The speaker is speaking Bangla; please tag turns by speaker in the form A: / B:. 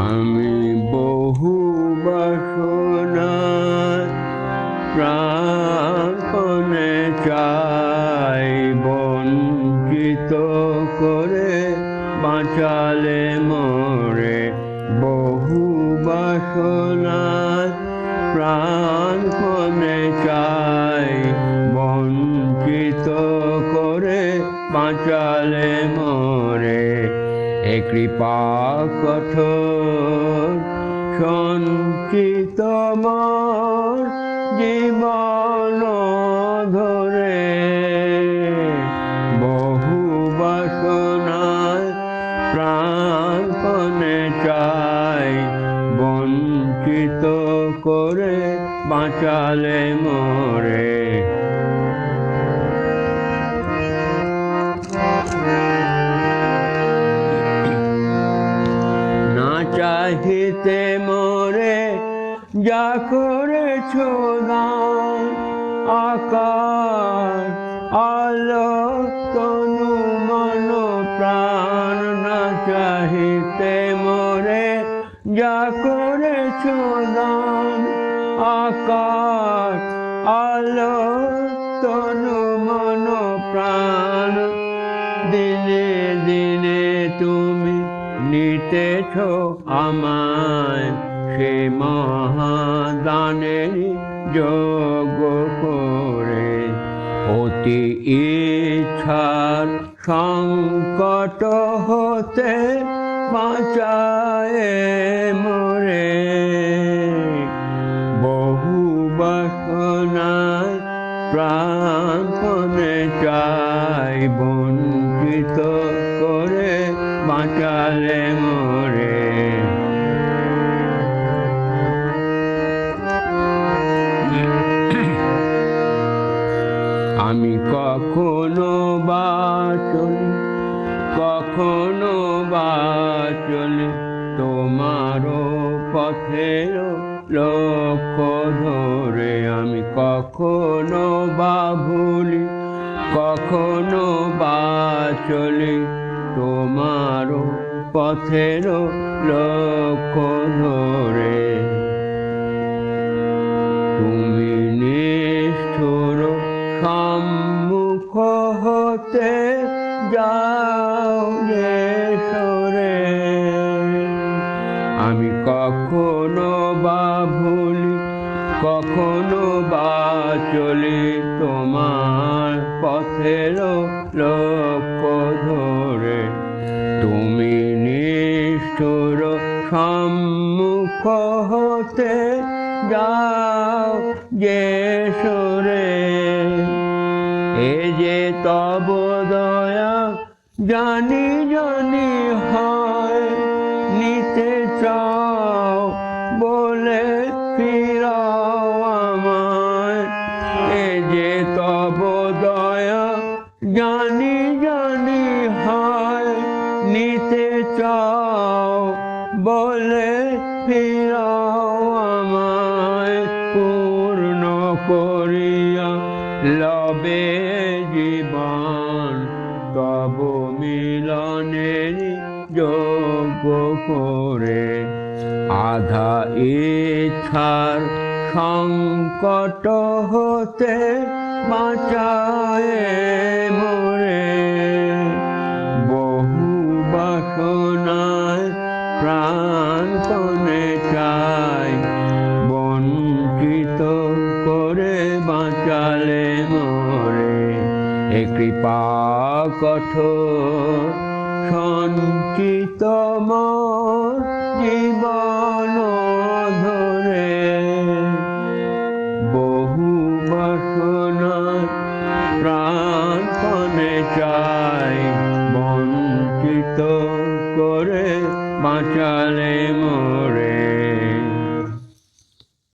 A: আমি বহু বাসনা প্রাণপণে চাই, বঞ্চিত করে বাঁচালে মরে বহু বাসনা প্রাণপণে চাই, বঞ্চিত করে বাঁচালে মরে এ কৃপা কঠোর সঞ্চিত মর জীবন ধরে। বহু বাসনায় প্রাণপণে চাই, বঞ্চিত করে বাঁচালে মরে। চাহিতে মোরে যা করেছ দান আকার আলো তনু মন প্রাণ না চাহিতে মোরে যা করেছ দান আকার আলো তনু মন প্রাণ দিনে দিনে তুমি নিতেছ আমায় সে মহাদানের যোগ করে। অতি ইচ্ছার সংকট হতে বাঁচায় মোরে। বহু বাসনায় প্রাণপণে চাই বঞ্চিত বাঁচালে মরে। আমি কখনো বা চলি কখনো বা চলি তোমারও পথের লক্ষ্য ধরে আমি কখনো বা ভুলি, কখনো বা চলি। তোমারও পথের লক্ষ্য ধরে তুমি নিষ্ঠুর সম্মুখ হতে যাও সরে। আমি কখনো বা ভুলি, কখনো বা চলি তোমার পথের লক্ষ্য। সম্মুখ হতে যাও যে সরে এ যে তব দয়া জানি জানি হয় নিতে চাও বলে ফিরাও আমায় এ যে তব দয়া জানি জানি হয় নিতে চাও বলে ফিরাও আমায় পূর্ণ করিয়া লবে জীবন তব মিলনের যোগ্য করে। আধা ইচ্ছার সংকট হতে বাঁচায় প্রাণপণে চাই বঞ্চিত করে বাঁচালে মরে। এ কৃপা কঠোর সঞ্চিত মর জীবন বাঁচালে মোরে